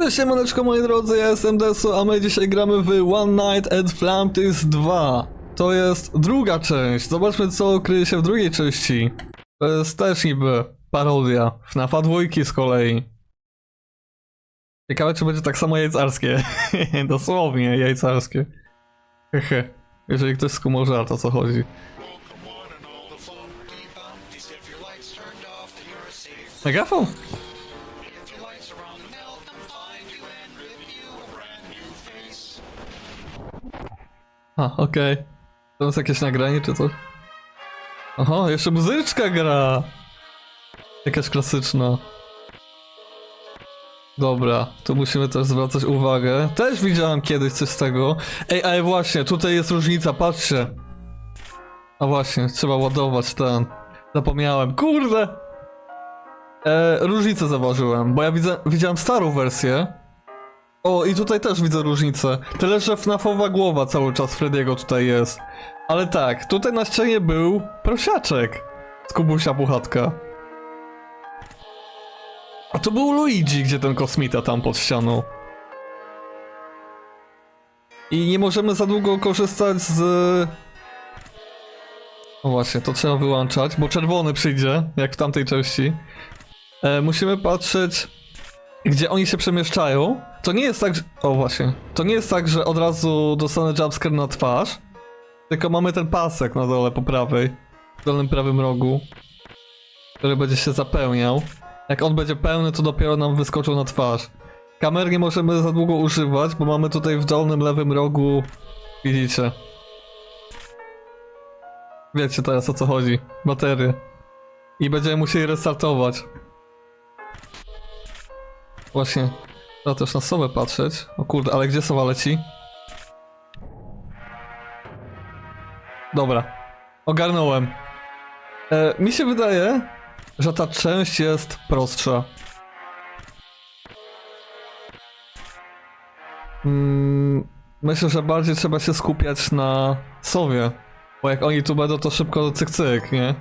Siemaneczko moi drodzy, ja jestem Desu, a my dzisiaj gramy w One Night at Flamtis 2. To jest druga część, zobaczmy co kryje się w drugiej części. To jest też niby parodia, FNAFa dwójki z kolei. Ciekawe czy będzie tak samo jajcarskie, dosłownie jajcarskie. Hehe, jeżeli ktoś skumał żart o co chodzi. Welcome A, okej. To jest jakieś nagranie czy coś? Aha, jeszcze muzyczka gra! Jakaś klasyczna. Dobra, tu musimy też zwracać uwagę. Też widziałem kiedyś coś z tego. Ej, ale właśnie, tutaj jest różnica, patrzcie. A właśnie, trzeba ładować ten. Zapomniałem, kurde! E, różnicę zauważyłem, bo ja widzę, widziałem starą wersję. O, i tutaj też widzę różnicę. Tyle, że FNAFowa głowa cały czas Frediego tutaj jest. Ale tak, tutaj na ścianie był prosiaczek z Kubusia Puchatka. A to był Luigi, gdzie ten kosmita tam pod ścianą. I nie możemy za długo korzystać z... O właśnie, to trzeba wyłączać, bo czerwony przyjdzie, jak w tamtej części. E, musimy patrzeć gdzie oni się przemieszczają, to nie jest tak, że... O właśnie. To nie jest tak, że od razu dostanę jumpscare na twarz, tylko mamy ten pasek na dole po prawej, w dolnym prawym rogu, który będzie się zapełniał. Jak on będzie pełny, to dopiero nam wyskoczył na twarz. Kamer nie możemy za długo używać, bo mamy tutaj w dolnym lewym rogu... Widzicie. Wiecie teraz o co chodzi. Baterie. I będziemy musieli restartować. Właśnie. Trzeba też na sobę patrzeć. O kurde, ale gdzie sowa leci? Dobra. Ogarnąłem. E, mi się wydaje, że ta część jest prostsza. Mm, myślę, że bardziej trzeba się skupiać na sowie. Bo jak oni tu będą, to szybko cyk cyk, nie?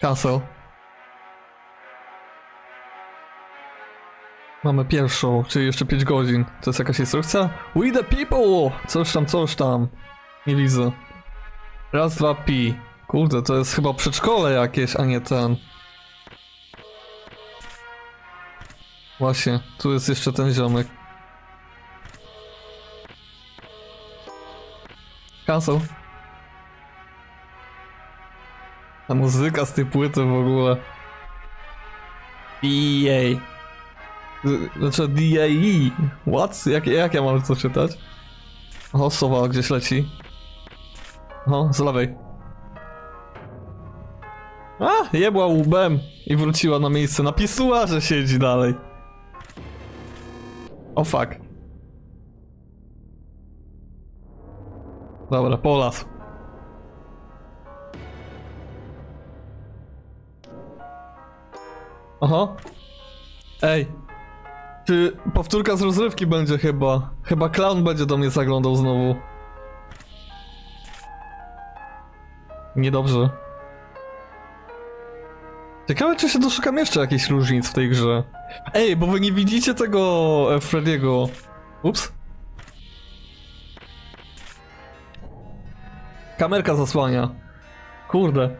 Cancel. Mamy pierwszą, czyli jeszcze 5 godzin. To jest jakaś instrukcja? We the people! Coś tam, coś tam. Nie widzę. Raz, dwa, pi. Kurde, to jest chyba przedszkole jakieś, a nie ten. Właśnie, tu jest jeszcze ten ziomek. Cancel. Ta muzyka z tej płyty w ogóle. EA. Znaczy DAE. What? Jak, jak ja mam to czytać? O, sowa gdzieś leci. O, z lewej. A, jebła łbem i wróciła na miejsce. Na pisuarze siedzi dalej. O fuck. Dobra, polas. Aha. Ej, czy powtórka z rozrywki będzie chyba? Chyba clown będzie do mnie zaglądał znowu. Niedobrze. Ciekawe, czy się doszukam jeszcze jakichś różnic w tej grze. Ej, bo wy nie widzicie tego e, Frediego. Ups. Kamerka zasłania. Kurde.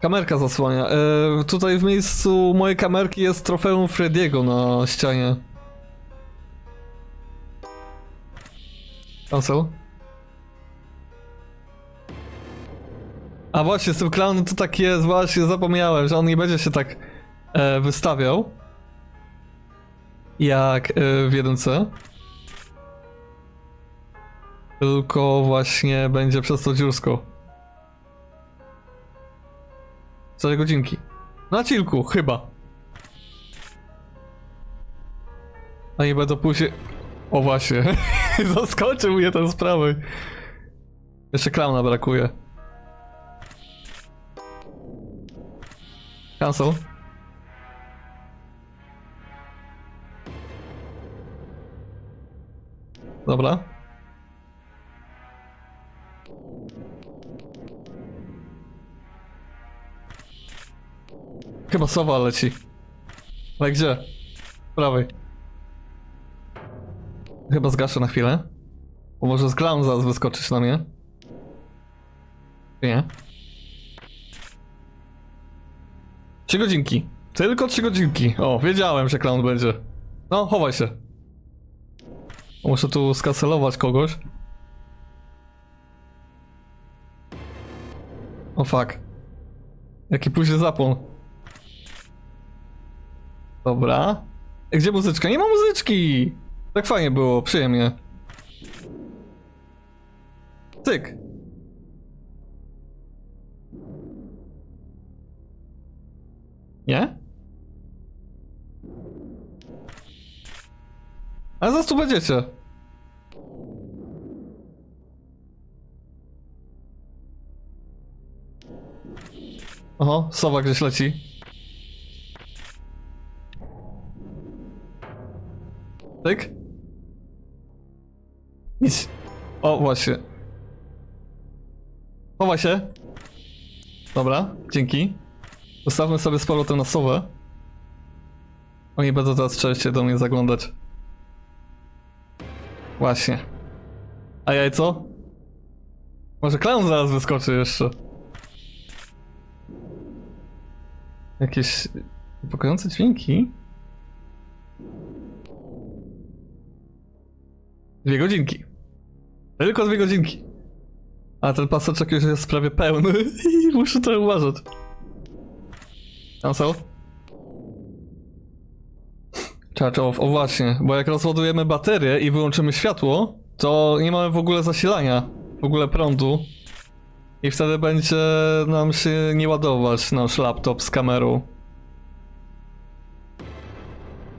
Kamerka zasłania. E, tutaj w miejscu mojej kamerki jest trofeum Frediego na ścianie. Cancel. A właśnie, z tym clownem to tak jest, właśnie zapomniałem, że on nie będzie się tak e, wystawiał. Jak e, w 1C. Tylko właśnie będzie przez to dziursko. 4 godzinki. Na cilku, chyba. A nie będę później... O właśnie. Zaskoczył mnie ten z prawej. Jeszcze klauna brakuje. Cancel. Dobra. Chyba sowa leci. Ale gdzie? prawej. Chyba zgaszę na chwilę. Bo może z clown zaraz wyskoczyć na mnie. Nie. Trzy godzinki. Tylko trzy godzinki. O, wiedziałem, że clown będzie. No, chowaj się. Muszę tu skaselować kogoś. O fuck. Jaki późny zapłon. Dobra. Gdzie muzyczka? Nie ma muzyczki! Tak fajnie było, przyjemnie. Cyk. Nie? A zaraz tu będziecie. Oho, sowa gdzieś leci. Tyk. Nic. O, właśnie. Chowaj się. Dobra, dzięki. Ustawmy sobie z powrotem na sowę. Oni będą teraz częściej do mnie zaglądać. Właśnie. A jajco? Może clown zaraz wyskoczy jeszcze. Jakieś niepokojące dźwięki? Dwie godzinki. Tylko dwie godzinki. A ten paseczek już jest prawie pełny i muszę to uważać. Tam są? Off, o właśnie, bo jak rozładujemy baterię i wyłączymy światło, to nie mamy w ogóle zasilania, w ogóle prądu. I wtedy będzie nam się nie ładować nasz laptop z kamerą.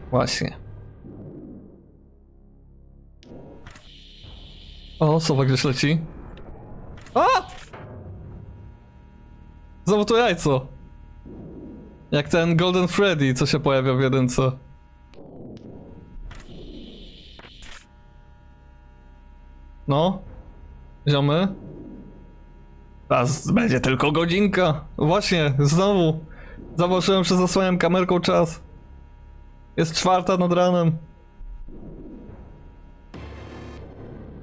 Właśnie. O, sowa gdzieś leci. A! Znowu to jajco. Jak ten Golden Freddy, co się pojawia w jedynce. No. Ziomy. Teraz będzie tylko godzinka. Właśnie, znowu. Zauważyłem, że zasłaniam kamerką czas. Jest czwarta nad ranem.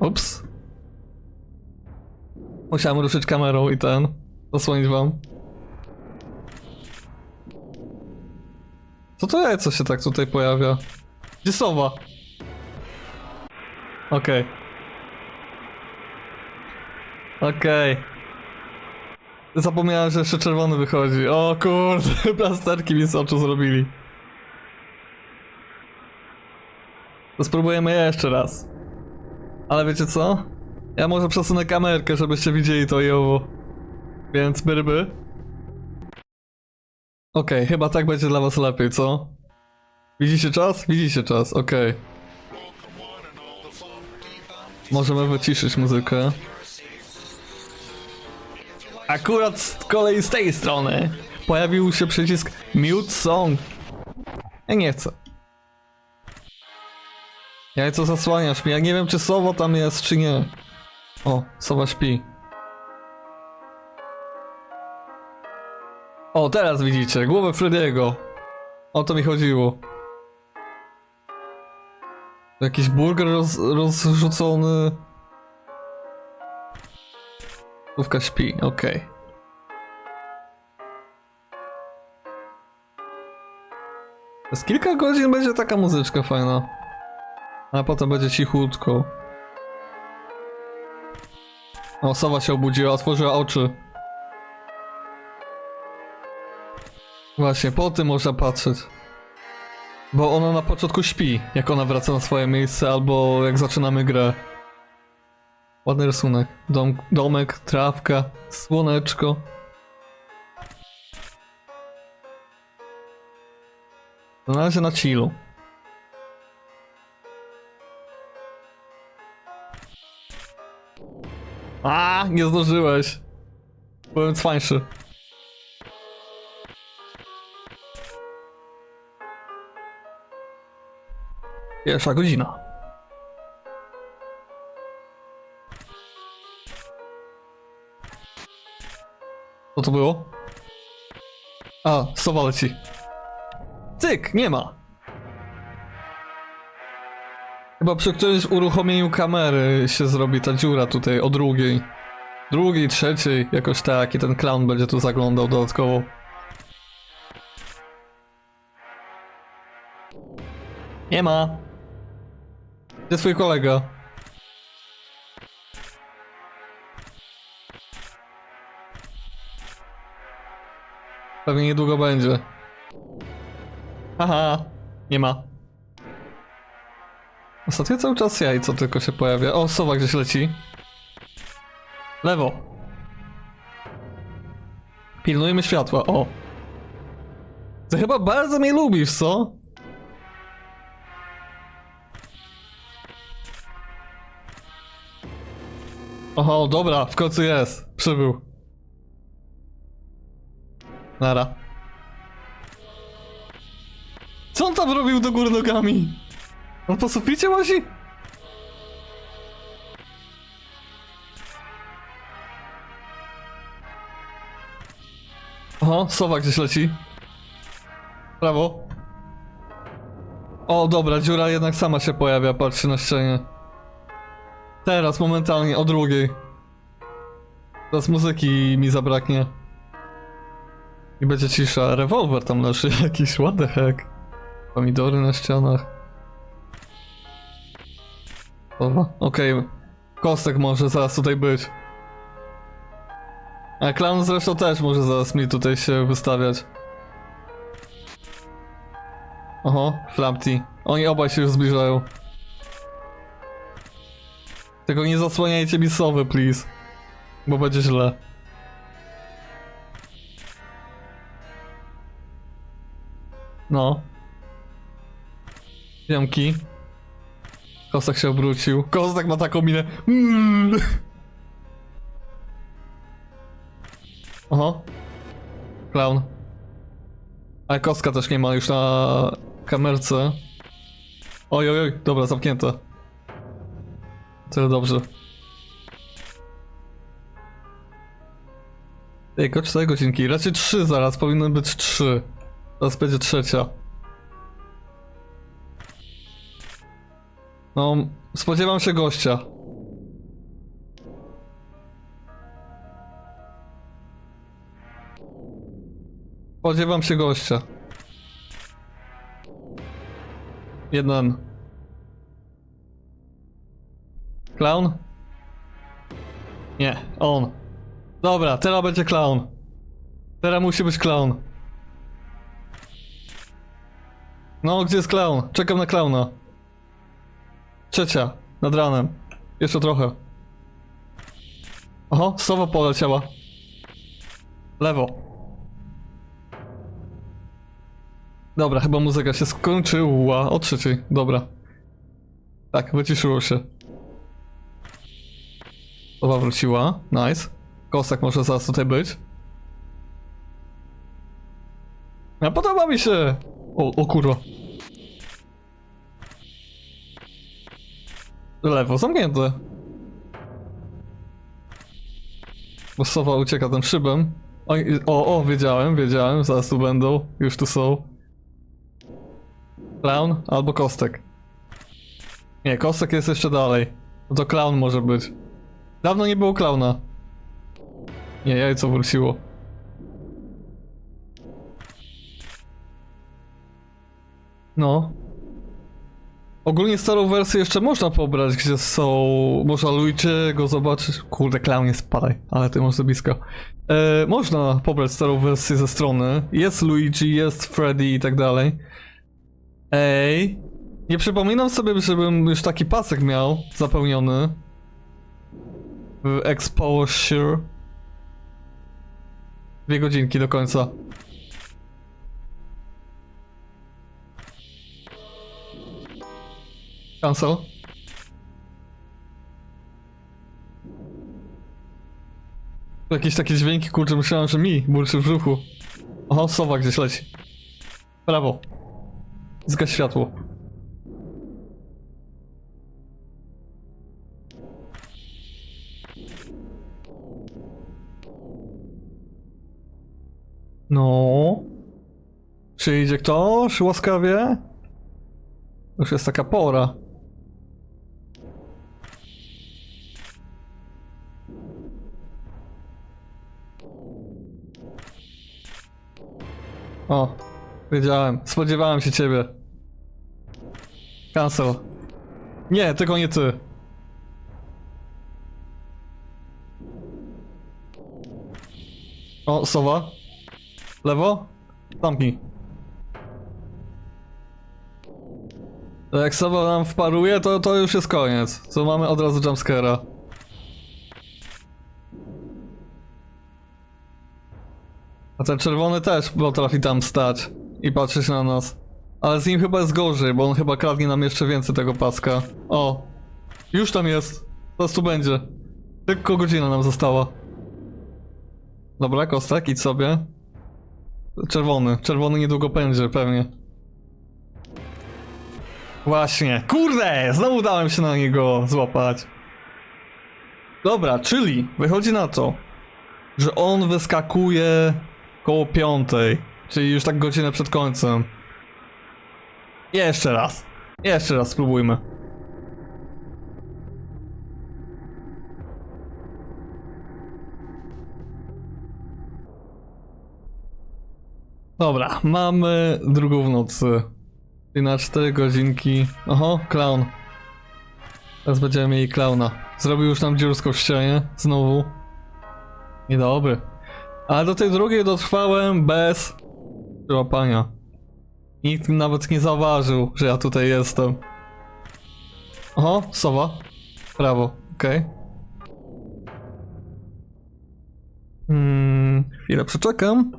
Ups. Musiałem ruszyć kamerą i ten. Zasłonić wam. Co to jajco się tak tutaj pojawia? Gdzie sowa? Okej. Okej. Zapomniałem, że jeszcze czerwony wychodzi. O kurde, plasterki mi z oczu zrobili. To spróbujemy jeszcze raz. Ale wiecie co? Ja może przesunę kamerkę, żebyście widzieli to i owo. Więc byrby. Okej, chyba tak będzie dla was lepiej, co? Widzicie czas? Widzicie czas, okej. Możemy wyciszyć muzykę. Akurat z kolei z tej strony pojawił się przycisk Mute Song. Ja nie chcę. Jajco zasłaniasz mi, ja nie wiem czy Sowa tam jest czy nie. O, Sowa śpi. O, teraz widzicie, głowę Frediego. O to mi chodziło. Jakiś burger roz, rozrzucony. Główka śpi, okej. Przez kilka godzin będzie taka muzyczka fajna. A potem będzie cichutko. O, sowa się obudziła, otworzyła oczy. Właśnie, po tym można patrzeć. Bo ona na początku śpi, jak ona wraca na swoje miejsce, albo jak zaczynamy grę. Ładny rysunek. Dom, domek, trawka, słoneczko. Na razie na chillu. A, nie zdążyłeś. Byłem cwańszy. Pierwsza godzina. Co to było? A, sowa leci. Cyk, nie ma. Chyba przy którymś uruchomieniu kamery się zrobi ta dziura tutaj o drugiej. Drugiej, trzeciej, jakoś tak i ten clown będzie tu zaglądał dodatkowo. Nie ma. Gdzie twój kolega? Pewnie niedługo będzie. Aha, nie ma. Ostatnio cały czas jajco tylko się pojawia. O, sowa gdzieś leci. Lewo. Pilnujmy światła, o. Ty chyba bardzo mnie lubisz, co? Oho, dobra, w końcu jest. Przybył. Nara. Co on tam robił do góry nogami? On po suficie łazi? Oho, sowa gdzieś leci. Prawo. O, dobra, dziura jednak sama się pojawia, patrzcie na ścianie. Teraz, momentalnie, o drugiej. Teraz muzyki mi zabraknie. I będzie cisza. Rewolwer tam leży jakiś, what the heck. Pomidory na ścianach. Okej. Kostek może zaraz tutaj być. A clown zresztą też może zaraz mi tutaj się wystawiać. Oho, Flampty. Oni obaj się już zbliżają. Tylko nie zasłaniajcie mi sowy, please. Bo będzie źle. No. Jamki. Kostek się obrócił. Kostek ma taką minę. Mm. Oho. Clown. Ale kostka też nie ma już na kamerce. Oj, oj, oj, dobra, zamknięte. Tyle dobrze. Tylko 4 godzinki. Raczej 3 zaraz, powinno być 3. Teraz będzie trzecia. No, spodziewam się gościa. Spodziewam się gościa. Jeden. Clown? Nie, on. Dobra, teraz będzie clown. Teraz musi być clown. No, gdzie jest clown? Czekam na clowna. Trzecia, nad ranem. Jeszcze trochę. Oho, sowa poleciała. Lewo. Dobra, chyba muzyka się skończyła. O trzeciej, dobra. Tak, wyciszyło się. Sowa wróciła, nice. Kostek może zaraz tutaj być. A podoba mi się! O, o kurwa. Lewo, zamknięte. Bo sowa ucieka tym szybem. Oj, O, o, wiedziałem, wiedziałem, zaraz tu będą, już tu są. Clown albo kostek. Nie, kostek jest jeszcze dalej. No to clown może być. Dawno nie było klauna. Nie, jajco wróciło. No. Ogólnie starą wersję jeszcze można pobrać, gdzie są... Można Luigi'ego zobaczyć. Kurde, jest spadaj, ale ty masz blisko. E, można pobrać starą wersję ze strony. Jest Luigi, jest Freddy i tak dalej. Ej. Nie przypominam sobie, żebym już taki pasek miał zapełniony. W Exposure. Dwie godzinki do końca. Cancel. Jakieś takie dźwięki, kurczę, myślałem, że mi burczy w brzuchu. Oho, sowa gdzieś leci. Prawo. Zgaś światło. No. Przyjdzie ktoś łaskawie? Już jest taka pora. O, wiedziałem. Spodziewałem się ciebie. Cancel. Nie, tylko nie ty. O, sowa. Lewo? Zamknij. Jak sowa nam wparuje, to, to już jest koniec. To mamy od razu jumpscare'a. Ten czerwony też potrafi tam stać i patrzeć na nas. Ale z nim chyba jest gorzej, bo on chyba kradnie nam jeszcze więcej tego paska. O! Już tam jest! Teraz tu będzie. Tylko godzina nam została. Dobra, kostek, idź sobie. Czerwony. Czerwony niedługo będzie, pewnie. Właśnie. Kurde! Znowu dałem się na niego złapać. Dobra, czyli wychodzi na to, że on wyskakuje koło piątej, czyli już tak godzinę przed końcem. Jeszcze raz. Jeszcze raz spróbujmy. Dobra, mamy drugą w nocy. I na 4 godzinki. Oho, clown. Teraz będziemy mieli klauna. Zrobił już nam dziurską w ścianie. Znowu. Niedobry. Ale do tej drugiej dotrwałem bez łapania. Nikt nawet nie zauważył, że ja tutaj jestem. Oho, sowa. Prawo, okej. Hmm, chwilę przeczekam.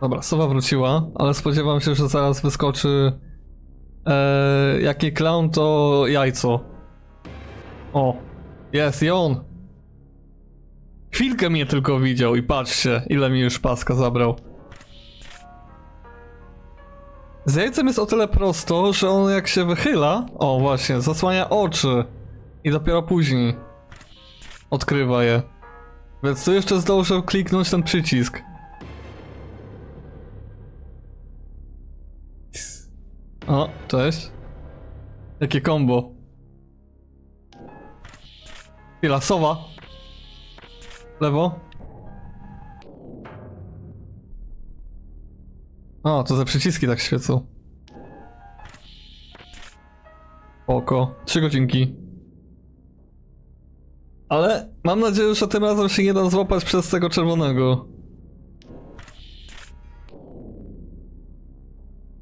Dobra, sowa wróciła, ale spodziewam się, że zaraz wyskoczy Eee, jaki clown to jajco. O, jest i on. Chwilkę mnie tylko widział i patrzcie, ile mi już paska zabrał. Z jajcem jest o tyle prosto, że on jak się wychyla, o właśnie, zasłania oczy i dopiero później odkrywa je. Więc tu jeszcze zdążę kliknąć ten przycisk. O, cześć. Jakie combo. Chwila, sowa. Lewo. O, to te przyciski tak świecą. Oko. Trzy godzinki. Ale mam nadzieję, że tym razem się nie da złapać przez tego czerwonego.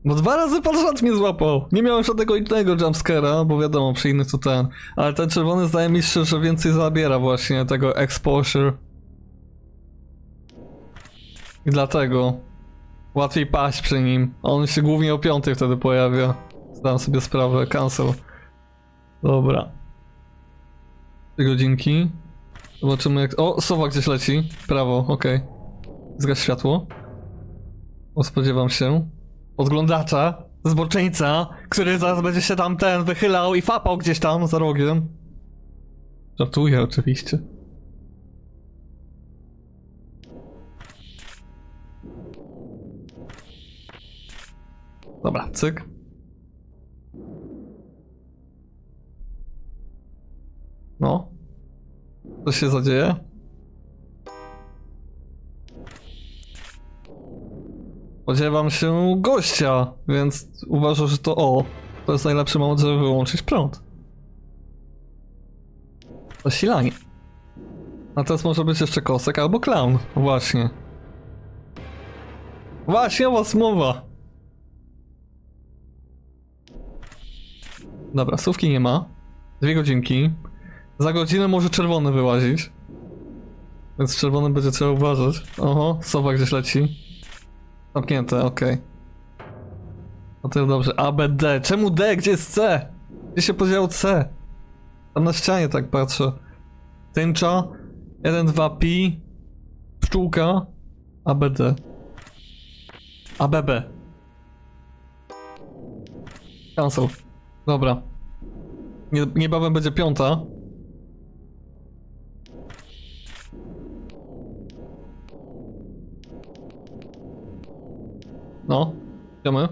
Bo dwa razy pod rząd mnie złapał. Nie miałem żadnego innego jumpscare'a, bo wiadomo, przy innych to ten. Ale ten czerwony zdaje mi się, że więcej zabiera właśnie tego exposure. I dlatego łatwiej paść przy nim. On się głównie o piątej wtedy pojawia. Zdam sobie sprawę, cancel. Dobra. Trzy godzinki. Zobaczymy jak... O, sowa gdzieś leci. Prawo, okej. Zgaś światło. O, spodziewam się podglądacza, zboczeńca, który zaraz będzie się tam ten wychylał i fapał gdzieś tam za rogiem. Żartuję oczywiście. Dobra, cyk. No. Co się zadzieje? Spodziewam się gościa, więc uważam, że to o, to jest najlepszy moment, żeby wyłączyć prąd. Zasilanie. A teraz może być jeszcze kosek albo clown. Właśnie. Właśnie was mowa. Dobra, słówki nie ma. Dwie godzinki. Za godzinę może czerwony wyłazić. Więc czerwony będzie trzeba uważać. Oho, sowa gdzieś leci. Zamknięte, okej. No to dobrze. A, B, D. Czemu D? Gdzie jest C? Gdzie się podziało C? Tam na ścianie tak patrzę. Tęcza. 1, 2, pi. Pszczółka. A, B, D. A, B, B. Cancel. Dobra. Nie, niebawem będzie piąta. No, idziemy.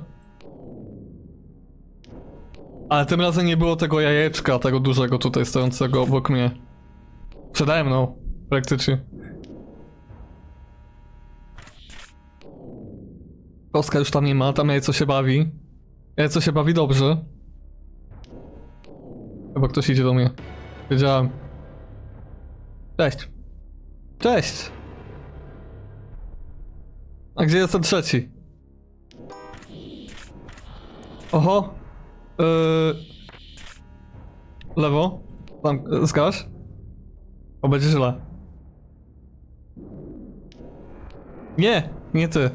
Ale tym razem nie było tego jajeczka, tego dużego tutaj stojącego obok mnie. Przede mną, praktycznie. Kostka już tam nie ma, tam jajco się bawi. Jajco się bawi dobrze. Chyba ktoś idzie do mnie. Wiedziałem. Cześć. Cześć. A gdzie jest ten trzeci? Oho. Yy... Lewo. Tam, zgasz? O, będzie źle. Nie, nie ty.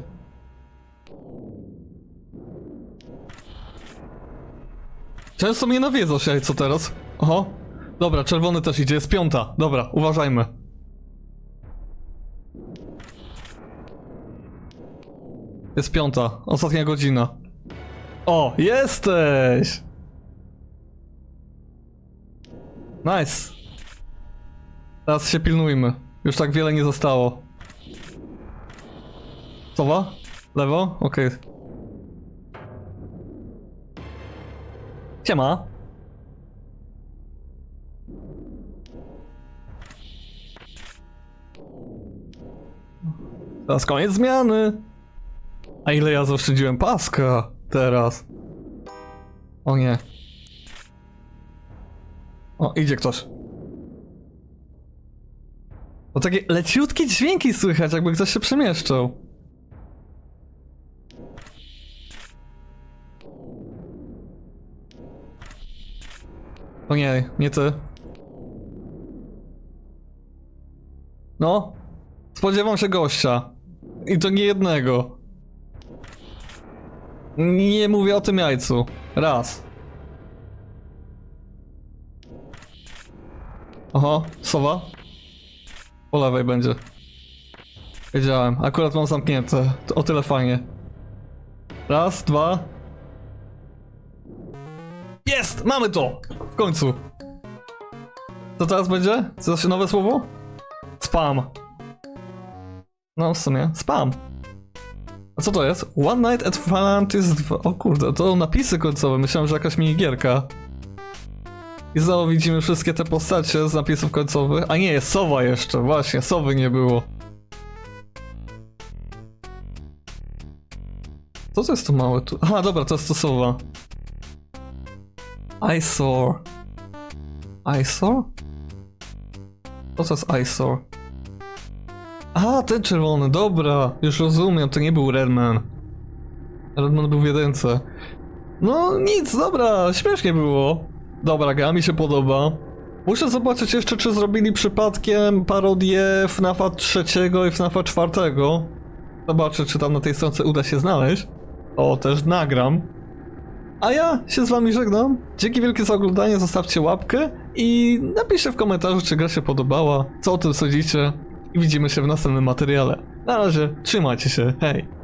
Często mnie nawiedzasz, jajco teraz. Oho. Dobra, czerwony też idzie, jest piąta. Dobra, uważajmy. Jest piąta, ostatnia godzina. O, jesteś! Nice. Teraz się pilnujmy. Już tak wiele nie zostało. Sowa? Lewo? Okej. Siema. Teraz koniec zmiany. A ile ja zaoszczędziłem paska teraz? O nie. O, idzie ktoś. O, takie leciutkie dźwięki słychać, jakby ktoś się przemieszczał. O nie, nie ty. No, spodziewam się gościa. I to nie jednego. Nie mówię o tym jajcu. Raz. Oho, sowa? Po lewej będzie. Wiedziałem, akurat mam zamknięte. O tyle fajnie. Raz, dwa. Jest! Mamy to! W końcu. Co teraz będzie? Co się nowe słowo? Spam. No w sumie, spam. A co to jest? One Night at Atlantis 2. O kurde, to napisy końcowe. Myślałem, że jakaś minigierka. I znowu widzimy wszystkie te postacie z napisów końcowych. A nie, jest sowa jeszcze. Właśnie, sowy nie było. Co to jest to małe tu? Aha, dobra, to jest to sowa. Eyesore. Eyesore? Co to jest eyesore? A, ten czerwony, dobra, już rozumiem, to nie był Redman. Redman był w jedynce. No nic, dobra, śmiesznie było. Dobra, gra mi się podoba. Muszę zobaczyć jeszcze, czy zrobili przypadkiem parodię FNAFa trzeciego i FNAFa czwartego. Zobaczę, czy tam na tej stronce uda się znaleźć. O, też nagram. A ja się z wami żegnam. Dzięki wielkie za oglądanie, zostawcie łapkę i napiszcie w komentarzu, czy gra się podobała, co o tym sądzicie i widzimy się w następnym materiale. Na razie, trzymajcie się, hej!